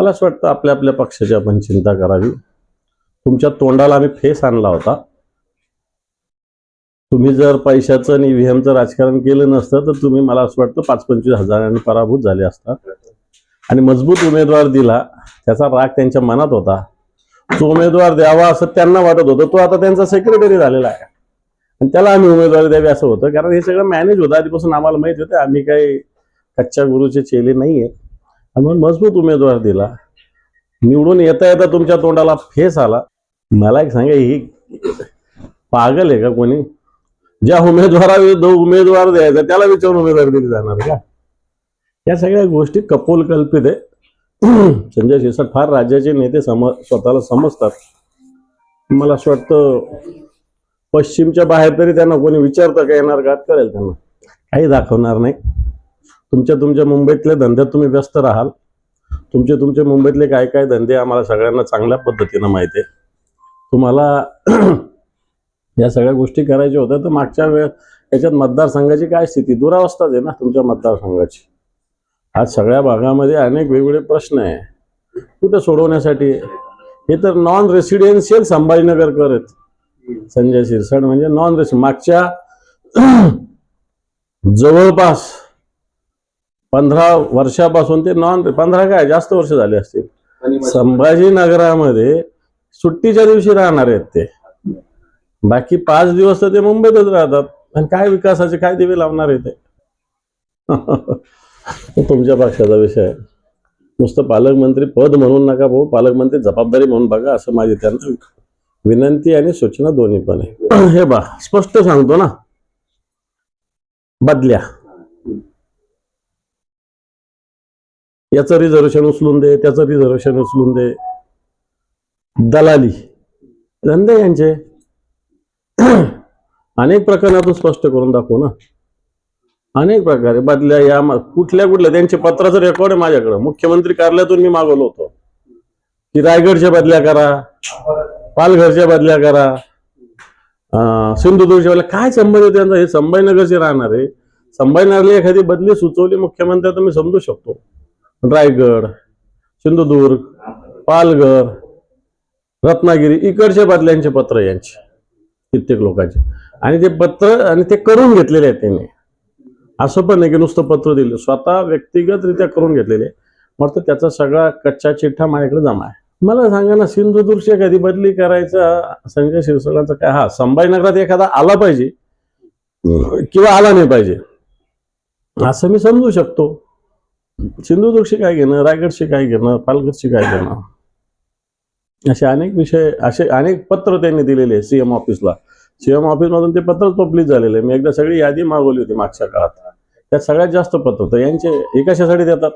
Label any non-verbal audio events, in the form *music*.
मला असं वाटतं आपल्या आपल्या पक्षाची आपण चिंता करावी. तुमच्या तोंडाला आम्ही फेस आणला होता. तुम्ही जर पैशाचं आणि व्हीएमचं राजकारण केलं नसतं तर तुम्ही मला असं वाटतं पाच पंचवीस हजारांनी पराभूत झाले असतात आणि मजबूत उमेदवार दिला त्याचा राग त्यांच्या मनात होता. तो उमेदवार द्यावा असं त्यांना वाटत होतं तो आता त्यांचा सेक्रेटरी झालेला आहे. आणि त्याला आम्ही उमेदवारी द्यावी असं होतं कारण हे सगळं मॅनेज होतं. आधीपासून आम्हाला माहिती होतं आम्ही काही कच्च्या गुरुचे चेले नाही आहेत आणि म्हणून मजबूत उमेदवार दिला. निवडून येता येता तुमच्या तोंडाला फेस आला. मला एक सांगा ही पागल आहे का कोणी? ज्या उमेदवाराविरुद्ध उमेदवार द्यायचा त्याला विचारून उमेदवारी दिली जाणार का? या सगळ्या गोष्टी कपोल कल्पित आहे. *clears throat* संजय शिरसाट फार राज्याचे नेते सम स्वतःला समजतात. मला असं वाटतं पश्चिमच्या बाहेर तरी त्यांना कोणी विचारता का येणार का? कळेल त्यांना. काही दाखवणार नाही. तुमच्या तुमच्या मुंबईतल्या धंद्यात तुम्ही व्यस्त राहाल. तुमचे तुमचे मुंबईतले काय काय धंदे आम्हाला सगळ्यांना चांगल्या पद्धतीनं माहिती आहे. तुम्हाला या सगळ्या गोष्टी करायच्या होत्या तर मागच्या वेळ याच्यात मतदारसंघाची काय स्थिती? दुरावस्थाच आहे ना तुमच्या मतदारसंघाची. आज सगळ्या भागामध्ये अनेक वेगवेगळे प्रश्न आहे. कुठे सोडवण्यासाठी? हे तर नॉन रेसिडेन्शियल संभाजीनगरकर आहेत. संजय शिरसाट म्हणजे नॉन रेसि मागच्या *clears throat* जवळपास पंधरा वर्षापासून ते नॉन पंधरा काय जास्त वर्ष झाले असतील. संभाजीनगरामध्ये सुट्टीच्या दिवशी राहणार आहेत ते. बाकी पाच दिवस तर ते मुंबईतच राहतात. आणि काय विकासाचे काय दिवे लावणार आहे ते? *laughs* तुमच्या पक्षाचा विषय आहे. नुसतं पालकमंत्री पद म्हणून नका भाऊ पालकमंत्री जबाबदारी म्हणून बघा असं माझी त्यांना विनंती आणि सूचना दोन्ही पण आहे. *clears throat* हे बा स्पष्ट सांगतो ना. बदल्या. याचं रिझर्वेशन उचलून दे त्याचं रिझर्वेशन उचलून दे. दलाली धंदे यांचे. *clears throat* अनेक प्रकरणातून स्पष्ट करून दाखवू ना. अनेक प्रकारे बदल्या या कुठल्या कुठल्या त्यांचे पत्राचं रेकॉर्ड आहे माझ्याकडं. मुख्यमंत्री कार्यालयातून मी मागवलं होतो. की रायगडच्या बदल्या करा पालघरच्या बदल्या करा. सिंधुदुर्गच्या बदल्या काय संबंध आहे त्यांचा? हे संभाजीनगरचे राहणार. आहे संभाजीनगरला एखादी बदली सुचवली मुख्यमंत्री तर मी समजू शकतो. रायगड सिंधुदुर्ग पालघर रत्नागिरी इकडच्या बदल्यांचे पत्र यांचे कित्येक लोकांचे. आणि ते पत्र आणि ते करून घेतलेले आहेत त्यांनी. असं पण नाही की नुसतं पत्र दिलं. स्वतः व्यक्तिगतरित्या करून घेतलेले. मग तर त्याचा सगळा कच्चा चिठ्ठा माझ्याकडे जमा आहे. मला सांगा ना सिंधुदुर्गची एखादी बदली करायचा संजय शिरसाटांचा काय हा संभाजीनगरात एखादा आला पाहिजे किंवा आला नाही पाहिजे असं मी समजू शकतो. सिंधुदुर्गशी काय घेणं रायगडशी काय घेणं पालघरशी काय *coughs* घेणं? असे अनेक विषय असे अनेक पत्र त्यांनी दिलेले सीएम ऑफिसला सीएम ऑफिसमधून ते पत्रच पब्लिश झालेलं आहे मी एकदा सगळी यादी मागवली होती मागच्या काळात. त्यात सगळ्यात जास्त पत्र होतं. यांचे हे कशासाठी देतात?